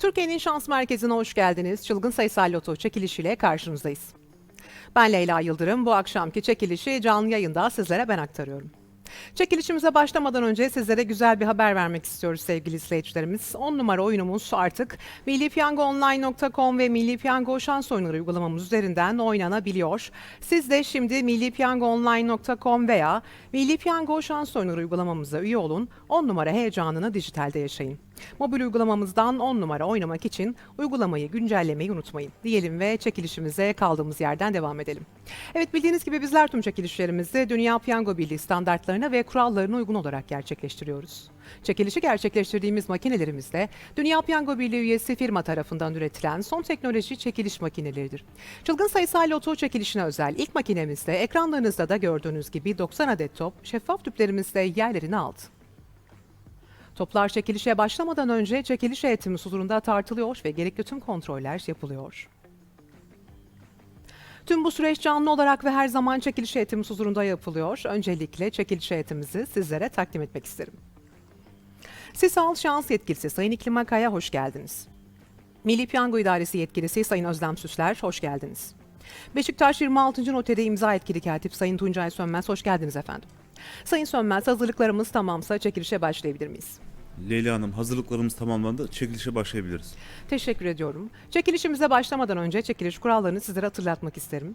Türkiye'nin şans merkezine hoş geldiniz. Çılgın sayısal loto çekilişiyle karşınızdayız. Ben Leyla Yıldırım. Bu akşamki çekilişi canlı yayında sizlere ben aktarıyorum. Çekilişimize başlamadan önce sizlere güzel bir haber vermek istiyoruz sevgili izleyicilerimiz. 10 numara oyunumuz artık millipiyangoonline.com ve Milli Piyango şans oyunları uygulamamız üzerinden oynanabiliyor. Siz de şimdi millipiyangoonline.com veya Milli Piyango şans oyunları uygulamamıza üye olun. 10 numara heyecanını dijitalde yaşayın. Mobil uygulamamızdan 10 numara oynamak için uygulamayı güncellemeyi unutmayın. Diyelim ve çekilişimize kaldığımız yerden devam edelim. Evet bildiğiniz gibi bizler tüm çekilişlerimizi Dünya Piyango Birliği standartlarına ve kurallarına uygun olarak gerçekleştiriyoruz. Çekilişi gerçekleştirdiğimiz makinelerimizde Dünya Piyango Birliği üyesi firma tarafından üretilen son teknoloji çekiliş makineleridir. Çılgın sayısal loto çekilişine özel ilk makinemizde ekranlarınızda da gördüğünüz gibi 90 adet top şeffaf tüplerimizde yerlerini aldı. Toplar çekilişe başlamadan önce çekiliş heyetimiz huzurunda tartılıyor ve gerekli tüm kontroller yapılıyor. Tüm bu süreç canlı olarak ve her zaman çekiliş heyetimiz huzurunda yapılıyor. Öncelikle çekiliş heyetimizi sizlere takdim etmek isterim. Sisal Şans Yetkilisi Sayın İklim Akay'a hoş geldiniz. Milli Piyango İdaresi Yetkilisi Sayın Özlem Süsler, hoş geldiniz. Beşiktaş 26. notede imza etkili katip Sayın Tuncay Sönmez, hoş geldiniz efendim. Sayın Sönmez, hazırlıklarımız tamamsa çekilişe başlayabilir miyiz? Leyla Hanım hazırlıklarımız tamamlandı. Çekilişe başlayabiliriz. Teşekkür ediyorum. Çekilişimize başlamadan önce çekiliş kurallarını sizlere hatırlatmak isterim.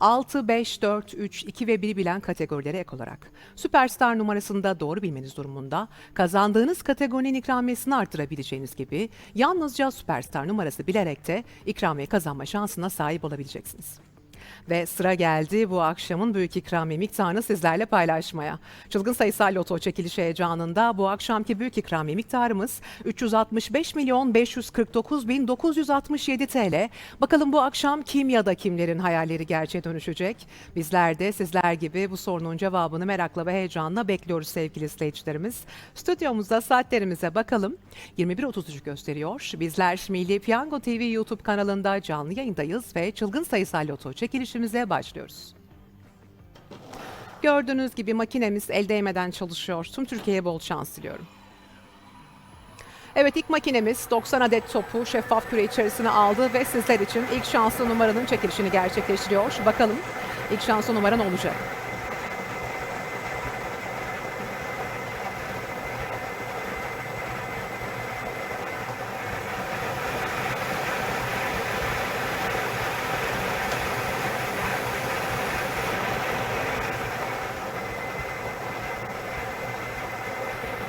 6, 5, 4, 3, 2 ve 1'i bilen kategorilere ek olarak. Süperstar numarasını da doğru bilmeniz durumunda kazandığınız kategorinin ikramiyesini artırabileceğiniz gibi yalnızca süperstar numarası bilerek de ikramiye kazanma şansına sahip olabileceksiniz. Ve sıra geldi bu akşamın büyük ikramiye miktarını sizlerle paylaşmaya. Çılgın sayısal loto çekilişi heyecanında bu akşamki büyük ikramiye miktarımız 365 milyon 549 bin 967 TL. Bakalım bu akşam kim ya da kimlerin hayalleri gerçeğe dönüşecek? Bizler de sizler gibi bu sorunun cevabını merakla ve heyecanla bekliyoruz sevgili izleyicilerimiz. Stüdyomuzda saatlerimize bakalım. 21.33 gösteriyor. Bizler Milli Piyango TV YouTube kanalında canlı yayındayız ve çılgın sayısal loto çekilişimize başlıyoruz. Gördüğünüz gibi makinemiz el değmeden çalışıyor. Tüm Türkiye'ye bol şans diliyorum. Evet ilk makinemiz 90 adet topu şeffaf küre içerisine aldı ve sizler için ilk şanslı numaranın çekilişini gerçekleştiriyor. Bakalım ilk şanslı numara ne olacak?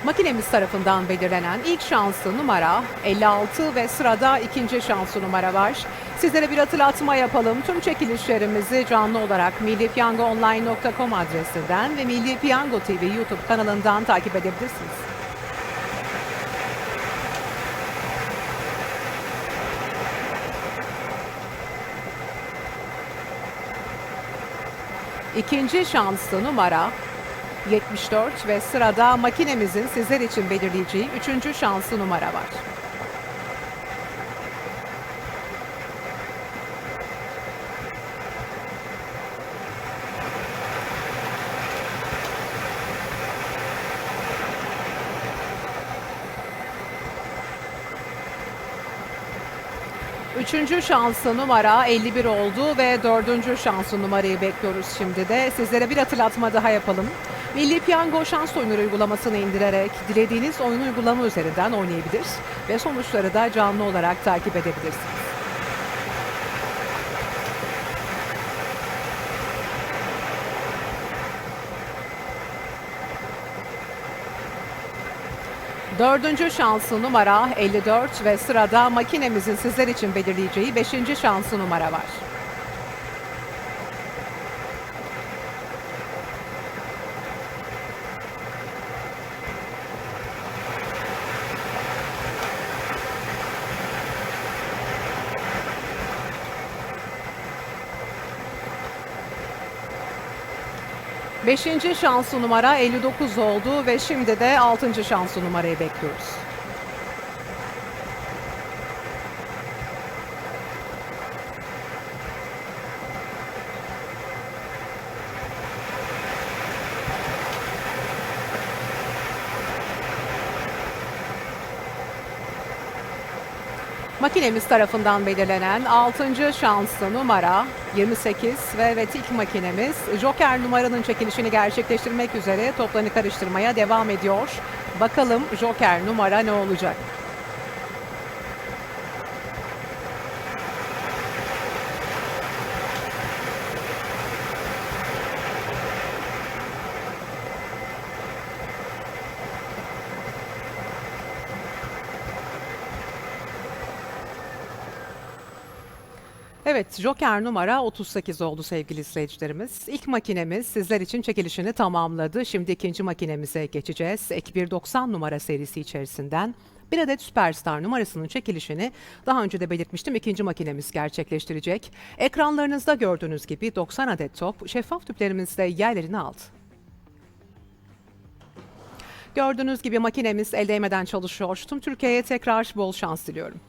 Makinemiz tarafından belirlenen ilk şanslı numara 56 ve sırada ikinci şanslı numara var. Sizlere bir hatırlatma yapalım. Tüm çekilişlerimizi canlı olarak millipiyangoonline.com adresinden ve Milli Piyango TV YouTube kanalından takip edebilirsiniz. İkinci şanslı numara 74 ve sırada makinemizin sizler için belirleyeceği üçüncü şanslı numara var. Üçüncü şansı numara 51 oldu ve dördüncü şansı numarayı bekliyoruz şimdi de. Sizlere bir hatırlatma daha yapalım. Milli Piyango şans oyunları uygulamasını indirerek dilediğiniz oyun uygulama üzerinden oynayabilir ve sonuçları da canlı olarak takip edebilirsiniz. Dördüncü şansı numara 54 ve sırada makinemizin sizler için belirleyeceği beşinci şansı numara var. Beşinci şansı numara 59 oldu ve şimdi de altıncı şansı numarayı bekliyoruz. Makinemiz tarafından belirlenen 6. şanslı numara 28 ve evet ilk makinemiz Joker numaranın çekilişini gerçekleştirmek üzere toplarını karıştırmaya devam ediyor. Bakalım Joker numara ne olacak? Evet, Joker numara 38 oldu sevgili izleyicilerimiz. İlk makinemiz sizler için çekilişini tamamladı. Şimdi ikinci makinemize geçeceğiz. Ek 190 numara serisi içerisinden bir adet Süperstar numarasının çekilişini daha önce de belirtmiştim. ikinci makinemiz gerçekleştirecek. Ekranlarınızda gördüğünüz gibi 90 adet top şeffaf tüplerimizde yerlerini aldı. Gördüğünüz gibi makinemiz el değmeden çalışıyor. Tüm Türkiye'ye tekrar bol şans diliyorum.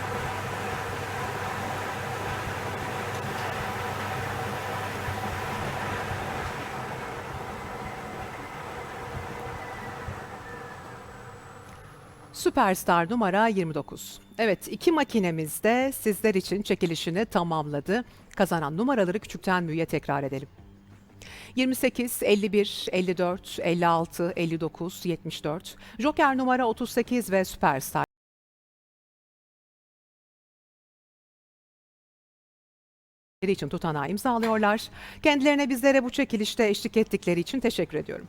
Süperstar numara 29. Evet iki makinemiz de sizler için çekilişini tamamladı. Kazanan numaraları küçükten büyüğe tekrar edelim. 28, 51, 54, 56, 59, 74, Joker numara 38 ve Süperstar için tutanağı imzalıyorlar. Kendilerine bizlere bu çekilişte eşlik ettikleri için teşekkür ediyorum.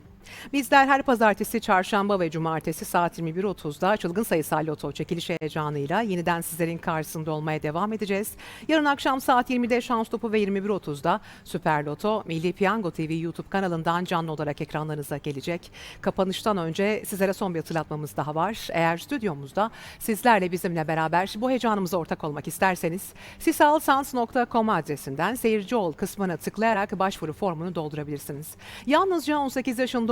Bizler her pazartesi, çarşamba ve cumartesi saat 21.30'da çılgın sayısal loto çekiliş heyecanıyla yeniden sizlerin karşısında olmaya devam edeceğiz. Yarın akşam saat 20'de Şans Topu ve 21.30'da Süper Loto Milli Piyango TV YouTube kanalından canlı olarak ekranlarınıza gelecek. Kapanıştan önce sizlere son bir hatırlatmamız daha var. Eğer stüdyomuzda sizlerle bizimle beraber bu heyecanımıza ortak olmak isterseniz sisalsans.com adresinden seyirci ol kısmına tıklayarak başvuru formunu doldurabilirsiniz. Yalnızca 18 yaşında